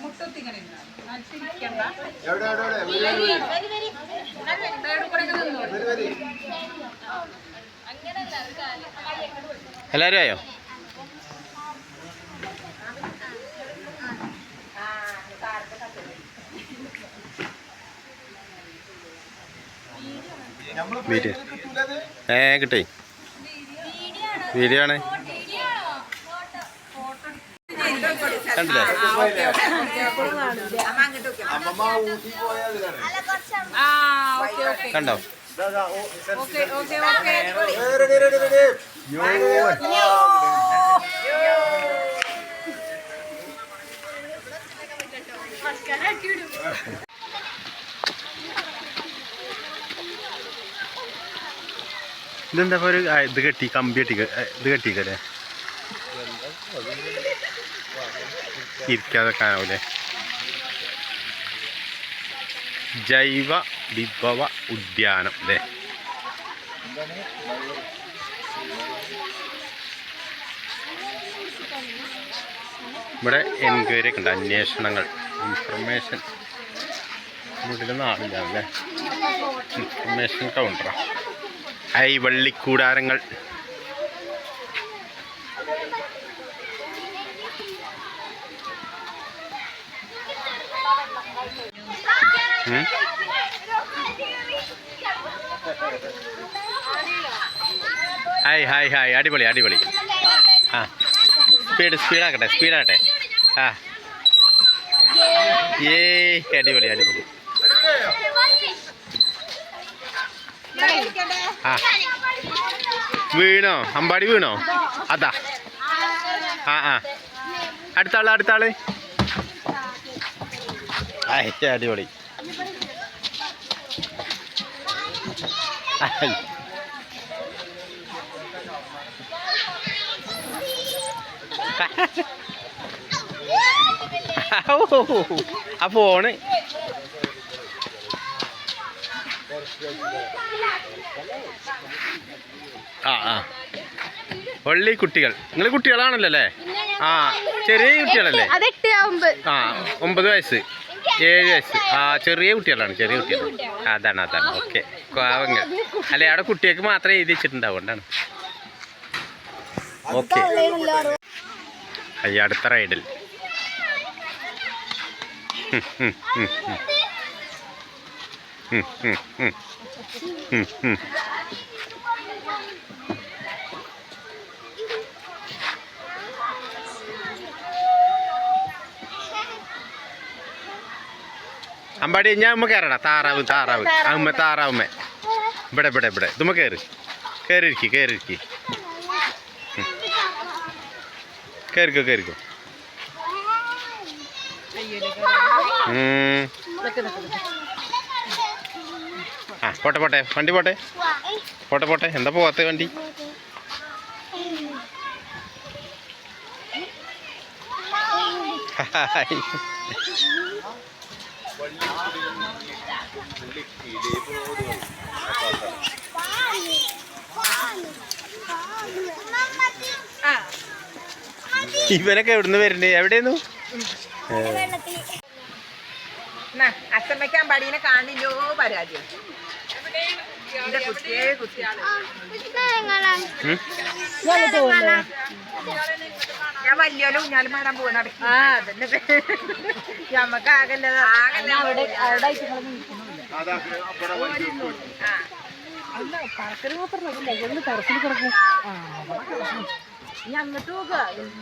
മുട്ടത്തിങ്ങനെ തിരിക്കണ്ട എവിടെ എവിടെ എവിടെ സൈഡിൽ കൂടെ ഒക്കെ നിന്നോ വരി വരി എല്ലാവരും ആയോ നമ്മൾ വീഡിയോ. ഏ കിട്ടേ. വീഡിയോ ആണ് കണ്ടില്ലേ? കണ്ടോ okay okay okay ready ready ready ഇതെന്താ ഒരു ഇത് കെട്ടി കമ്പി കെട്ടി ഇത് കെട്ടിക്കല്ലേ ഇരിക്കാതെ കാണാവൂലേ? ജൈവ വിഭവ ഉദ്യാനം അല്ലേ? ഇവിടെ എൻക്വയറി ഒക്കെ ഉണ്ട് അന്വേഷണങ്ങൾ ഇൻഫർമേഷൻ വീട്ടിലൊന്നും ആളില്ല അല്ലേ? ഇൻഫർമേഷൻ കൗണ്ടറാ ഐ വള്ളിക്കൂടാരങ്ങൾ. Hi hi hi. അടിപൊളി അടിപൊളി. ആ. സ്പീഡ് സ്പീഡാക്കട്ടെ സ്പീഡാകട്ടെ. ആ. ഏ അടിപൊളി അടിപൊളി. വീണോ? അമ്പാടി വീണോ? അതാ. ആ ആ. അടുത്ത ആൾ അടുത്ത അടിപൊളി. ഓണേ ആ ഫോണ്. ആ ആ. പള്ളി കുട്ടികൾ. നിങ്ങൾ കുട്ടികളാണല്ലോ അല്ലേ? ആ ചെറിയ കുട്ടികളല്ലേ? ആ ഒമ്പത് വയസ്സ്. ഏഴ് വയസ്സ്. ആ ചെറിയ കുട്ടികളാണ് ചെറിയ കുട്ടികൾ. അതാണ് അതാണ്. ഓക്കെ. പാവങ്ങൾ. അല്ലെ അവിടെ കുട്ടികൾക്ക് മാത്രമേ എഴുതി വെച്ചിട്ടുണ്ടാവും കൊണ്ടാണ് ഓക്കെ. അയ്യ അടുത്ത റൈഡിൽ. ഹും. ഹും, ഹും. അമ്പാടി ഞാൻ ഉമ്മ കയറടാ താറാവ് താറാവ് അമ്മ താറാവുമ്മ ഇവിടെ ഇവിടെ ഇവിടെ ഇതുമ്മ കയറി കയറിയിരിക്കി കയറിയിരിക്കി കയറിക്കോ കയറിക്കോ ഉം. ആ പോട്ടെ പോട്ടെ. വണ്ടി പോട്ടെ. പോട്ടെ പോട്ടെ. എന്താ പോവാത്ത വണ്ടി. ഇവനൊക്കെ എവിടുന്ന് വരുന്നേ അച്ഛൻ അച്ഛമ്മയ്ക്കാൻ പടീനെ കാണില്ലോ പരാജയം എന്റെ കുട്ടിയെ കുട്ടി ഉം? ഞാൻ വലിയോലും ഊഞ്ഞാലും പാടാൻ പോവാ നടക്കി ആ അതന്നെ. ഞമ്മക്ക് ആകല്ലേ അവിടെ അവിടെ അതാ അവിടെ വണ്ടി ഞങ്ങട്ട് പോക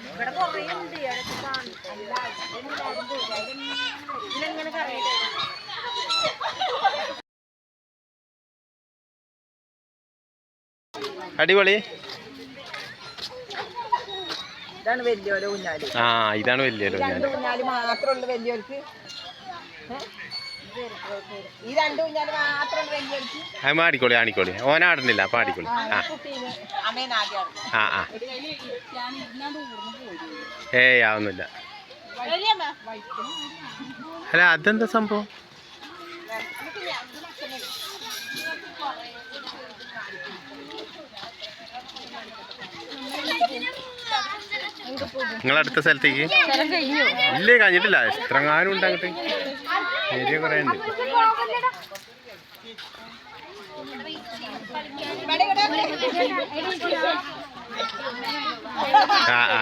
ഇവിടെ കുറേ ഉണ്ട്. ഇതിലെങ്ങനെ കറങ്ങിട്ട് അടിപൊളി. ഇതാണ് ഊഞ്ഞാൽ. ആ ഇതാണ് വലിയൊരു രണ്ട് ഊഞ്ഞാൽ മാത്രമുള്ളു വലിയവർക്ക് ഏ? ഈ രണ്ട് ഊഞ്ഞാൽ മാത്രമുള്ളു വലിയവർക്ക്. അത് ആടിക്കോളി ആടിക്കോളി ഓനാടുന്നില്ല അപ്പൊ ആടിക്കോളി. ആ ആ. ആ ഏയ് ആവുന്നില്ല അല്ല അതെന്താ സംഭവം? നിങ്ങൾ അടുത്ത സ്ഥലത്തേക്ക്? ഇല്ലേ കഴിഞ്ഞിട്ടില്ല. എത്രങ്ങാനും ഉണ്ട് അങ്ങോട്ട്. ഏരിയ കുറേ ആ ആ.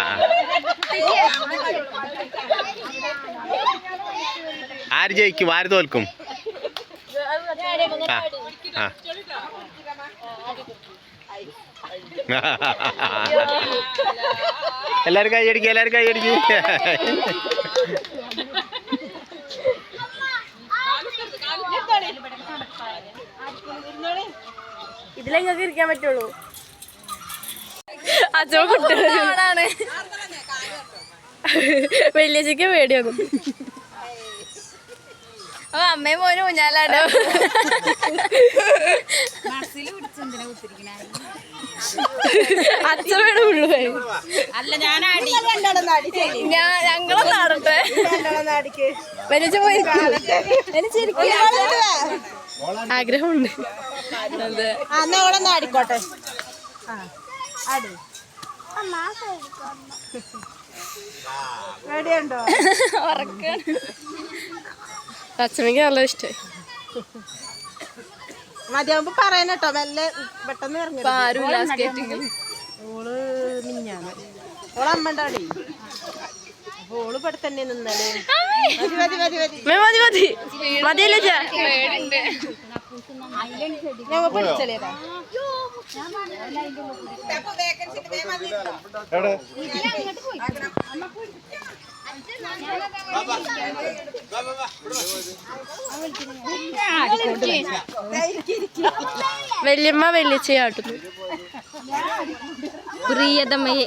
ആര് ജയിക്കും? ആര് തോൽക്കും? എല്ലാരും കൈയടിക്കുക എല്ലാരും കൈയടിക്കും ഇതിലെങ്ങൾക്ക് ഇരിക്കാൻ പറ്റുള്ളൂ. അച്ഛൻ കുട്ടികളാണ് വലിയച്ചക്ക് പേടിയാകും. ഓ അമ്മയും മോനും ഊഞ്ഞാലാടോ. അച്ഛൻ വേണം ഉള്ളു അല്ല ഞാൻ ഞാൻ ഞങ്ങളൊന്നും ആടട്ടെ വലിച്ചു പോയിരിക്കും ആഗ്രഹമുണ്ട്. അതെ. അന്ന് അവിടെ നിന്ന് ആടിക്കോട്ടെ. റെഡിയുണ്ടോ ഉറക്കാണ്. അച്ഛനക്ക് നല്ല ഇഷ്ടമായി മതിയാകുമ്പോ പറയാനട്ടോ മെല്ലെ പെട്ടെന്ന് ഇറങ്ങി ഓൾ മിഞ്ഞാന്ന് ഓൾ അമ്മണ്ടാടി അപ്പൊ ഓൾ ഇവിടെ തന്നെ നിന്നാൽ മതി മതി മതി മതി. മതി മതി. ഞാൻ പഠിച്ചല്ലേതാ എവിടെ? വല്യമ്മ വെള്ളിച്ചയാട്ടുന്നു പ്രിയതമയെ.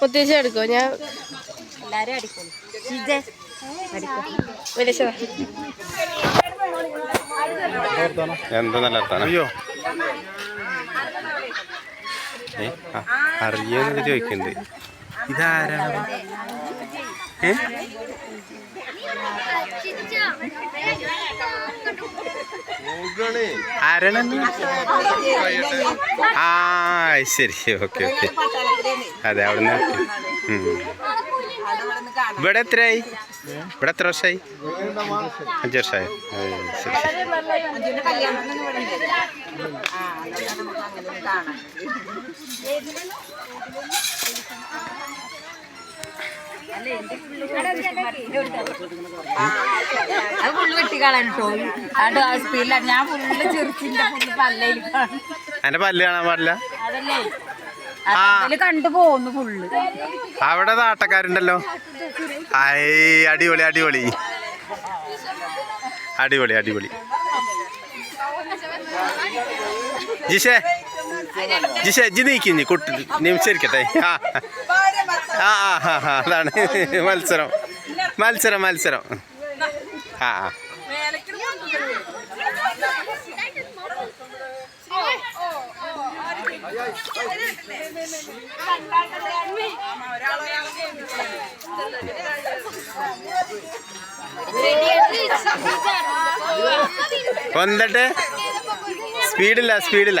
മുത്തശ്ശി എടുക്കോ ഞാൻ എല്ലാരും അടിക്കോളൂ വലിയ എന്താ നല്ല അയ്യോ. ഏ അറിയോന്നൊക്കെ ചോദിക്കുന്നുണ്ട്. ഇതാരാണ് ഏ? ആരാണ്? ആ ശരി. Okay okay. അതെ അവിടെ നിന്ന് ഇവിടെ എത്രയായി? ഇവിടെ എത്ര വർഷമായി അഞ്ച് വർഷമായി ശരി. അത് ഫുള്ള് വെട്ടിക്കളാൻ കേട്ടോ അത് ആ സ്പീഡിലാണ് ഞാൻ ഫുള്ള് ചെറുച്ചിന്റെ ഫുള്ള് പല്ല് കാണാൻ പാടില്ല? അതല്ലേ? ആ. അതിൽ കണ്ടു ഫുള്ള് അവിടെ നാട്ടക്കാരുണ്ടല്ലോ. ഐ അടിപൊളി അടിപൊളി. അടിപൊളി അടിപൊളി. ജിഷേ ജിഷേ ജി നീക്കി കുട്ടി നിമിഷരിക്കട്ടെ ആ. ആ അതാണ് മത്സരം. മത്സരം മത്സരം. ആ ആ. വന്നിട്ട്? സ്പീഡില്ല സ്പീഡില്ല.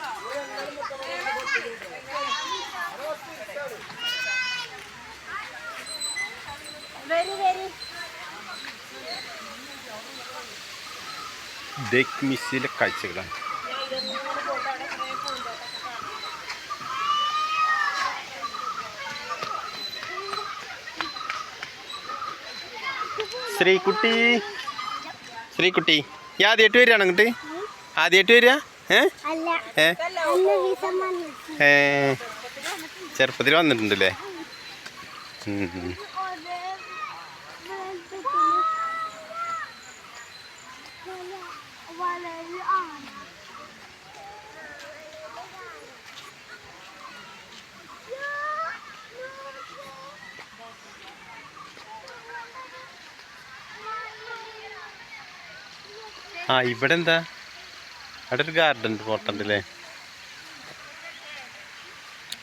മിസ്സിലെ കാഴ്ചകളാണ് ശ്രീകുട്ടി. ശ്രീകുട്ടി. ഈ ആദ്യമായിട്ട് വരികയാണ് അങ്ങോട്ട് ആദ്യമായിട്ട് വരിക? ഏ? ചെറുപ്പത്തിൽ വന്നിട്ടുണ്ടല്ലേ? ആ ഇവിടെ എന്താ അവിടെ ഒരു ഗാർഡൻ പോട്ടുണ്ടല്ലേ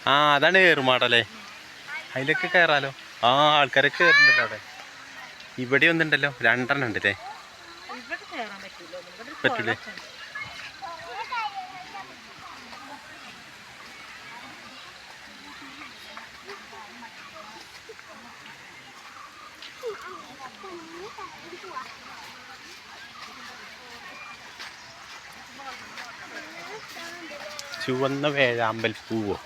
ആ അതാണ് ഏറുമാടല്ലേ? അതിലൊക്കെ കയറാലോ? ആ ആൾക്കാരൊക്കെ കയറുന്നുണ്ടല്ലോ അവിടെ. ഇവിടെ ഒന്നുണ്ടല്ലോ രണ്ടെണ്ണം ഉണ്ടല്ലേ പറ്റൂലേ. ചുവന്ന വേഴാമ്പൽ പൂവോ?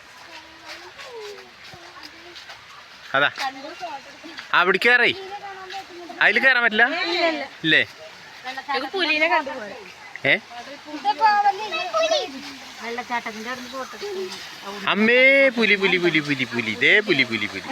അതാ. അവിടെ കയറി അതിൽ കയറാൻ പറ്റില്ല? ഇല്ലേ? ഏ? അമ്മേ പുലി പുലി പുലി പുലി പുലി. ഇതേ പുലി പുലി പുലി.